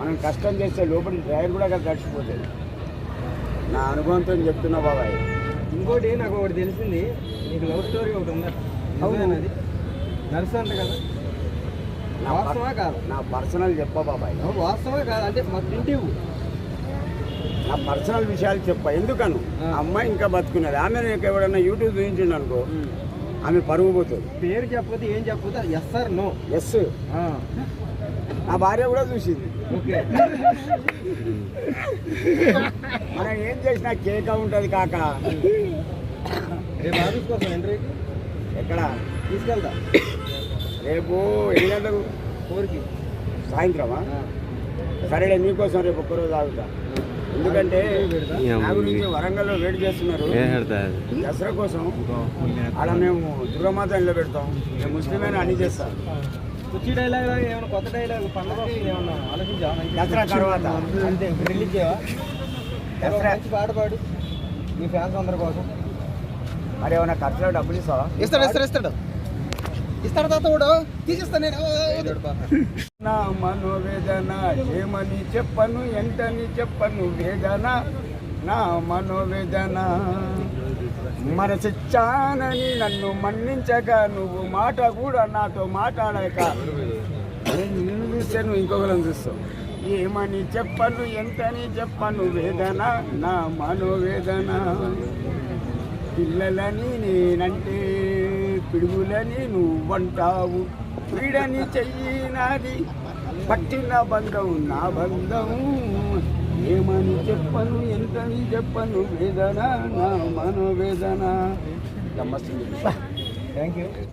మనం కష్టం చేస్తే లోపలి డ్రైవర్ కూడా కదా తడిచిపోతుంది నా అనుభవంతో చెప్తున్నా బాబాయ్. ఇంకోటి నాకు ఒకటి తెలిసింది. నీకు లవ్ స్టోరీ ఒకటి ఉందా? అవును. అది నర్సు అంట కదా. వాస్తవా కాదు. నా పర్సనల్ చెప్ప బాబాయ్. వాస్తవా కాదు. అంటే మాకు తింటివు నా పర్సనల్ విషయాలు చెప్ప. ఎందుకను? అమ్మాయి ఇంకా బతుకున్నది. ఆమె నీకు ఎవడన్నా యూట్యూబ్ చూపించిండు అనుకో ఆమె పరుగు పోతుంది పేరు చెప్పకపోతే ఏం చెప్పకపోతే ఎస్ సార్ నో ఎస్ నా భార్య కూడా చూసింది. ఓకే. మనం ఏం చేసినా కేక ఉంటుంది కాక. రేపు ఆఫీస్ కోసం ఎంట్రీకి ఎక్కడ? తీసుకెళ్తా. రేపు ఎన్ని గంటలకు? ఫోర్కి. సాయంత్రమా? సరేలే నీకోసం రేపు ఒక్కరోజు ఆగుతా. ఎందుకంటే నా గురించి వరంగల్లో వేడి చేస్తున్నారు. దసరా కోసం అలా మేము దుర్గమాత ఇంట్లో పెడతాం. మేము ముస్లిమైన అన్ని చేస్తాం. కుర్చీ డైలాగ్ లాగా ఏమైనా కొత్త డైలాగ్ పండుగ ఏమన్నా ఆలోచించా. దసరా తర్వాత. అంతే రిలీజ్ చేయవా? దసరా. మంచి పాట పాడు. మీ ఫ్యాన్స్ అందరి కోసం. మరి ఏమైనా ఖర్చులో డబ్బులు ఇస్తావా? ఇస్తాడు ఇస్తాడు ఇస్తాడు. ఇస్తాడు తాత కూడా. తీసిస్తాను నేను. నా మనోవేదన ఏమని చెప్పను ఎంతని చెప్పను వేదన. నా మనోవేదన. మనసిచ్చానని నన్ను మన్నించక నువ్వు మాట కూడా నాతో మాట్లాడక. నేను నిన్ను చూస్తే నువ్వు ఇంకొకరిని చూస్తావు. ఏమని చెప్పను ఎంతని చెప్పను వేదన నా మనోవేదన. పిల్లలని నేనంటే పిడుగులని నువ్వంటావు. వీడని చెయ్యి నాది పట్టిన బంధం నా బంధం. ఏమని చెప్పను ఎంతని చెప్పను వేదన నా మనోవేదన. నమస్తే. Thank you